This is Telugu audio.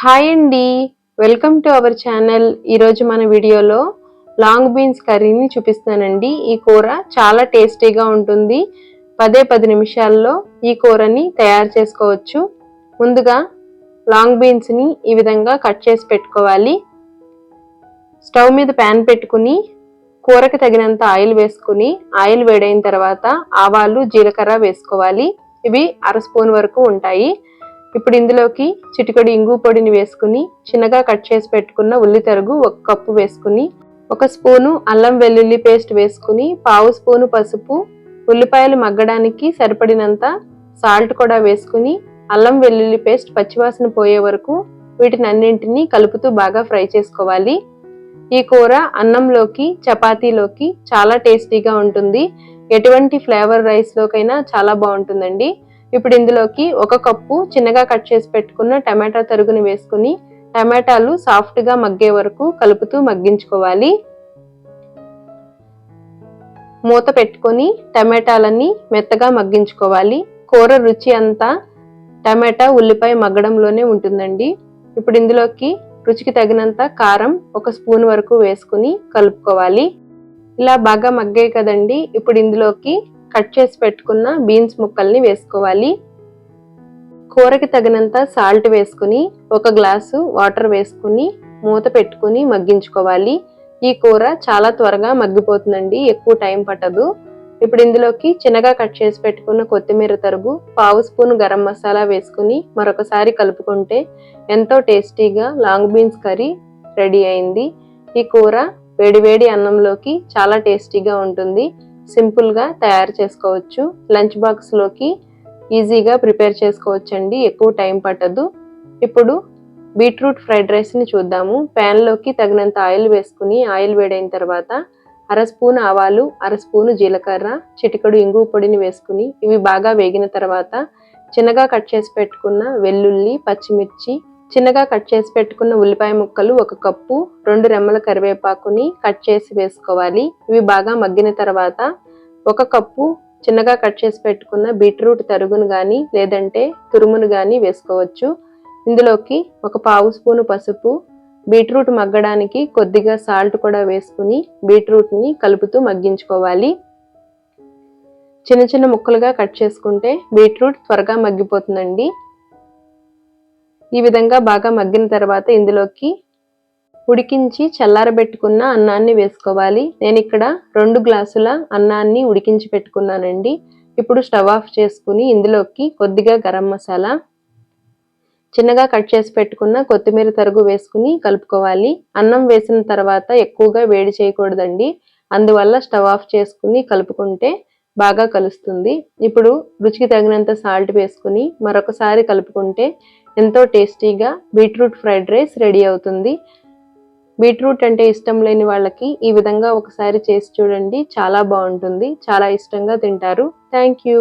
హాయ్ అండి. వెల్కమ్ టు అవర్ ఛానల్ ఈరోజు మన వీడియోలో లాంగ్ బీన్స్ కర్రీని చూపిస్తానండి ఈ కూర చాలా టేస్టీగా ఉంటుంది. పదే పది నిమిషాల్లో ఈ కూరని తయారు చేసుకోవచ్చు. ముందుగా లాంగ్ బీన్స్ని ఈ విధంగా కట్ చేసి పెట్టుకోవాలి. స్టవ్ మీద ప్యాన్ పెట్టుకుని కూరకి తగినంత ఆయిల్ వేసుకుని ఆయిల్ వేడైన తర్వాత ఆవాలు జీలకర్ర వేసుకోవాలి. ఇవి అర స్పూన్ వరకు ఉంటాయి. ఇప్పుడు ఇందులోకి చిటికడి ఇంగు పొడిని వేసుకుని చిన్నగా కట్ చేసి పెట్టుకున్న ఉల్లి తరుగు ఒక కప్పు వేసుకుని ఒక స్పూను అల్లం వెల్లుల్లి పేస్ట్ వేసుకుని పావు స్పూను పసుపు ఉల్లిపాయలు మగ్గడానికి సరిపడినంత సాల్ట్ కూడా వేసుకుని అల్లం వెల్లుల్లి పేస్ట్ పచ్చివాసన పోయే వరకు వీటిని అన్నింటినీ కలుపుతూ బాగా ఫ్రై చేసుకోవాలి. ఈ కూర అన్నంలోకి చపాతీలోకి చాలా టేస్టీగా ఉంటుంది. ఎటువంటి ఫ్లేవర్ రైస్లోకైనా చాలా బాగుంటుందండి. ఇప్పుడు ఇందులోకి ఒక కప్పు చిన్నగా కట్ చేసి పెట్టుకున్న టమాటా తరుగుని వేసుకుని టమాటాలు సాఫ్ట్గా మగ్గే వరకు కలుపుతూ మగ్గించుకోవాలి. మూత పెట్టుకొని టమాటాలని మెత్తగా మగ్గించుకోవాలి. కూర రుచి అంతా టమాటా ఉల్లిపాయ మగ్గడంలోనే ఉంటుందండి. ఇప్పుడు ఇందులోకి రుచికి తగినంత కారం ఒక స్పూన్ వరకు వేసుకుని కలుపుకోవాలి. ఇలా బాగా మగ్గాయి కదండి. ఇప్పుడు ఇందులోకి కట్ చేసి పెట్టుకున్న బీన్స్ ముక్కల్ని వేసుకోవాలి. కూరకి తగినంత సాల్ట్ వేసుకుని ఒక గ్లాసు వాటర్ వేసుకుని మూత పెట్టుకుని మగ్గించుకోవాలి. ఈ కూర చాలా త్వరగా మగ్గిపోతుందండి ఎక్కువ టైం పట్టదు. ఇప్పుడు ఇందులోకి చిన్నగా కట్ చేసి పెట్టుకున్న కొత్తిమీర తరుగు పావు స్పూన్ గరం మసాలా వేసుకుని మరొకసారి కలుపుకుంటే ఎంతో టేస్టీగా లాంగ్ బీన్స్ కర్రీ రెడీ అయింది. ఈ కూర వేడివేడి అన్నంలోకి చాలా టేస్టీగా ఉంటుంది. సింపుల్గా తయారు చేసుకోవచ్చు. లంచ్ బాక్స్లోకి ఈజీగా ప్రిపేర్ చేసుకోవచ్చు అండి ఎక్కువ టైం పట్టదు. ఇప్పుడు బీట్రూట్ ఫ్రైడ్ రైస్ని చూద్దాము. ప్యాన్లోకి తగినంత ఆయిల్ వేసుకుని ఆయిల్ వేడైన తర్వాత అర స్పూన్ ఆవాలు అర స్పూను జీలకర్ర చిటికడు ఇంగు పొడిని వేసుకుని ఇవి బాగా వేగిన తర్వాత చిన్నగా కట్ చేసి పెట్టుకున్న వెల్లుల్లి పచ్చిమిర్చి చిన్నగా కట్ చేసి పెట్టుకున్న ఉల్లిపాయ ముక్కలు ఒక కప్పు రెండు రెమ్మల కరివేపాకుని కట్ చేసి వేసుకోవాలి. ఇవి బాగా మగ్గిన తర్వాత ఒక కప్పు చిన్నగా కట్ చేసి పెట్టుకున్న బీట్రూట్ తరుగును కానీ లేదంటే తురుమును కానీ వేసుకోవచ్చు. ఇందులోకి ఒక పావు స్పూను పసుపు బీట్రూట్ మగ్గడానికి కొద్దిగా సాల్ట్ కూడా వేసుకుని బీట్రూట్ని కలుపుతూ మగ్గించుకోవాలి. చిన్న చిన్న ముక్కలుగా కట్ చేసుకుంటే బీట్రూట్ త్వరగా మగ్గిపోతుందండి. ఈ విధంగా బాగా మగ్గిన తర్వాత ఇందులోకి ఉడికించి చల్లారబెట్టుకున్న అన్నాన్ని వేసుకోవాలి. నేను ఇక్కడ రెండు గ్లాసుల అన్నాన్ని ఉడికించి పెట్టుకున్నానండి. ఇప్పుడు స్టవ్ ఆఫ్ చేసుకుని ఇందులోకి కొద్దిగా గరం మసాలా చిన్నగా కట్ చేసి పెట్టుకున్న కొత్తిమీర తరుగు వేసుకుని కలుపుకోవాలి. అన్నం వేసిన తర్వాత ఎక్కువగా వేడి చేయకూడదండి. అందువల్ల స్టవ్ ఆఫ్ చేసుకుని కలుపుకుంటే బాగా కలుస్తుంది. ఇప్పుడు రుచికి తగినంత సాల్ట్ వేసుకుని మరొకసారి కలుపుకుంటే ఎంతో టేస్టీగా బీట్రూట్ ఫ్రైడ్ రైస్ రెడీ అవుతుంది. బీట్రూట్ అంటే ఇష్టం లేని వాళ్ళకి ఈ విధంగా ఒకసారి చేసి చూడండి. చాలా బాగుంటుంది. చాలా ఇష్టంగా తింటారు. Thank you.